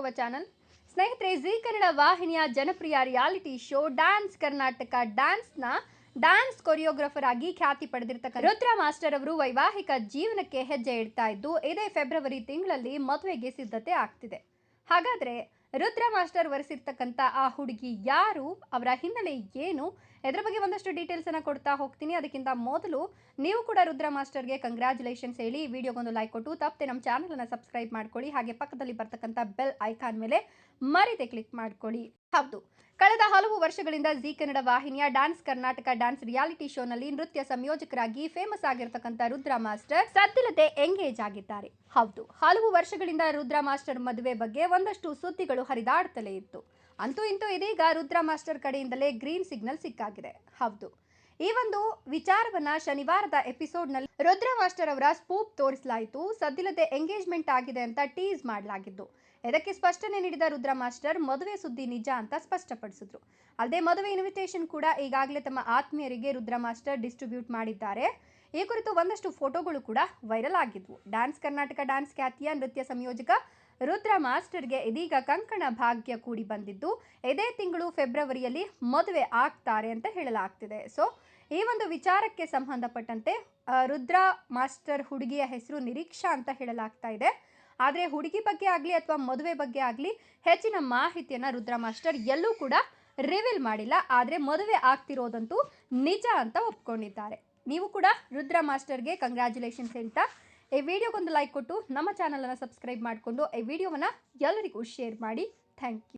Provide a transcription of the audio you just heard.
Our channel. ಸ್ನೇಹಿತರೆ, Zee Kannada ವಾಹಿನಿಯ ಜನಪ್ರಿಯ ರಿಯಾಲಿಟಿ ಶೋ ಡ್ಯಾನ್ಸ್ ಕರ್ನಾಟಕ ಡ್ಯಾನ್ಸ್ನ ಡ್ಯಾನ್ಸ್ ಕೊರಿಯೋಗ್ರಾಫರ್ ಆಗಿ ಖ್ಯಾತಿ ಪಡೆದಿರ್ತಕ್ಕಂಥ ರುದ್ರ ಮಾಸ್ಟರ್ ಅವರು ವೈವಾಹಿಕ ಜೀವನಕ್ಕೆ ಹೆಜ್ಜೆ ಇಡ್ತಾ ಇದ್ದು, ಇದೇ ಫೆಬ್ರವರಿ ತಿಂಗಳಲ್ಲಿ ಮದುವೆಗೆ ಸಿದ್ಧತೆ ಆಗ್ತಿದೆ. ಹಾಗಾದ್ರೆ ರುದ್ರ ಮಾಸ್ಟರ್ ವರೆಸಿರ್ತಕ್ಕಂಥ ಆ ಹುಡುಗಿ ಯಾರು? ಅವರ ಹಿನ್ನೆಲೆ ಏನು? ಇದರ ಬಗ್ಗೆ ಒಂದಷ್ಟು ಡೀಟೇಲ್ಸ್ ಅನ್ನ ಕೊಡ್ತಾ ಹೋಗ್ತೀನಿ. ಅದಕ್ಕಿಂತ ಮೊದಲು ನೀವು ಕೂಡ ರುದ್ರ ಮಾಸ್ಟರ್ಗೆ ಕಂಗ್ರ್ಯಾಚುಲೇಷನ್ಸ್ ಹೇಳಿ ವಿಡಿಯೋಗೊಂದು ಲೈಕ್ ಕೊಟ್ಟು, ತಪ್ಪದೆ ನಮ್ಮ ಚಾನಲ್ ಅನ್ನ ಸಬ್ಸ್ಕ್ರೈಬ್ ಮಾಡ್ಕೊಳ್ಳಿ. ಹಾಗೆ ಪಕ್ಕದಲ್ಲಿ ಬರ್ತಕ್ಕಂಥ ಬೆಲ್ ಐಕಾನ್ ಮೇಲೆ ಮರಿದೆ ಕ್ಲಿಕ್ ಮಾಡ್ಕೊಳ್ಳಿ. ಹೌದು. ಕಳೆದ ಹಲವು ವರ್ಷಗಳಿಂದ ಜಿ ಕನ್ನಡ ವಾಹಿನಿಯ ಡ್ಯಾನ್ಸ್ ಕರ್ನಾಟಕ ಡ್ಯಾನ್ಸ್ ರಿಯಾಲಿಟಿ ಶೋನಲ್ಲಿ ನೃತ್ಯ ಸಂಯೋಜಕರಾಗಿ ಫೇಮಸ್ ಆಗಿರತಕ್ಕಂಥ ರುದ್ರ ಮಾಸ್ಟರ್ ಸದ್ದಿಲ್ಲದೆ ಎಂಗೇಜ್ ಆಗಿದ್ದಾರೆ. ಹೌದು. ಹಲವು ವರ್ಷಗಳಿಂದ ರುದ್ರ ಮಾಸ್ಟರ್ ಮದುವೆ ಬಗ್ಗೆ ಒಂದಷ್ಟು ಸುದ್ದಿಗಳು ಹರಿದಾಡ್ತಲೇ ಇತ್ತು. ಅಂತೂ ಇಂತೂ ಇದೀಗ ರುದ್ರ ಮಾಸ್ಟರ್ ಕಡೆಯಿಂದಲೇ ಗ್ರೀನ್ ಸಿಗ್ನಲ್ ಸಿಕ್ಕಾಗಿದೆ. ಹೌದು. ಈ ಒಂದು ವಿಚಾರವನ್ನ ಶನಿವಾರದ ಎಪಿಸೋಡ್ನಲ್ಲಿ ರುದ್ರ ಮಾಸ್ಟರ್ ಅವರ ಸ್ಪೂಪ್ ತೋರಿಸಲಾಯಿತು. ಸದ್ದಿಲ್ಲದೆ ಎಂಗೇಜ್ಮೆಂಟ್ ಆಗಿದೆ ಅಂತ ಟೀಸ್ ಮಾಡಲಾಗಿದ್ದು. ಇದಕ್ಕೆ ಸ್ಪಷ್ಟನೆ ನೀಡಿದ ರುದ್ರ ಮಾಸ್ಟರ್ ಮದುವೆ ಸುದ್ದಿ ನಿಜ ಅಂತ ಸ್ಪಷ್ಟಪಡಿಸಿದ್ರು. ಅಲ್ಲದೆ ಮದುವೆ ಇನ್ವಿಟೇಷನ್ ಕೂಡ ಈಗಾಗಲೇ ತಮ್ಮ ಆತ್ಮೀಯರಿಗೆ ರುದ್ರ ಮಾಸ್ಟರ್ ಡಿಸ್ಟ್ರಿಬ್ಯೂಟ್ ಮಾಡಿದ್ದಾರೆ. ಈ ಕುರಿತು ಒಂದಷ್ಟು ಫೋಟೋಗಳು ಕೂಡ ವೈರಲ್ ಆಗಿದ್ವು. ಡ್ಯಾನ್ಸ್ ಕರ್ನಾಟಕ ಡ್ಯಾನ್ಸ್ ಖ್ಯಾತಿಯ ನೃತ್ಯ ಸಂಯೋಜಕ ರುದ್ರ ಮಾಸ್ಟರ್ಗೆ ಇದೀಗ ಕಂಕಣ ಭಾಗ್ಯ ಕೂಡಿ ಬಂದಿದ್ದು, ಇದೇ ತಿಂಗಳು ಫೆಬ್ರವರಿಯಲ್ಲಿ ಮದುವೆ ಆಗ್ತಾರೆ ಅಂತ ಹೇಳಲಾಗ್ತಿದೆ. ಸೊ, ಈ ಒಂದು ವಿಚಾರಕ್ಕೆ ಸಂಬಂಧಪಟ್ಟಂತೆ ರುದ್ರ ಮಾಸ್ಟರ್ ಹುಡುಗಿಯ ಹೆಸರು ನಿರೀಕ್ಷಾ ಅಂತ ಹೇಳಲಾಗ್ತಾ ಇದೆ. ಆದರೆ ಹುಡುಗಿ ಬಗ್ಗೆ ಆಗಲಿ ಅಥವಾ ಮದುವೆ ಬಗ್ಗೆ ಆಗಲಿ ಹೆಚ್ಚಿನ ಮಾಹಿತಿಯನ್ನು ರುದ್ರ ಮಾಸ್ಟರ್ ಎಲ್ಲೂ ಕೂಡ ರಿವೀಲ್ ಮಾಡಿಲ್ಲ. ಆದರೆ ಮದುವೆ ಆಗ್ತಿರೋದಂತೂ ನಿಜ ಅಂತ ಒಪ್ಕೊಂಡಿದ್ದಾರೆ. ನೀವು ಕೂಡ ರುದ್ರ ಮಾಸ್ಟರ್ಗೆ ಕಂಗ್ರ್ಯಾಚುಲೇಷನ್ಸ್ ಅಂತ ಈ ವಿಡಿಯೋಗೊಂದು ಲೈಕ್ ಕೊಟ್ಟು ನಮ್ಮ ಚಾನಲನ್ನು ಸಬ್ಸ್ಕ್ರೈಬ್ ಮಾಡಿಕೊಂಡು ಈ ವಿಡಿಯೋವನ್ನು ಎಲ್ಲರಿಗೂ ಶೇರ್ ಮಾಡಿ. Thank you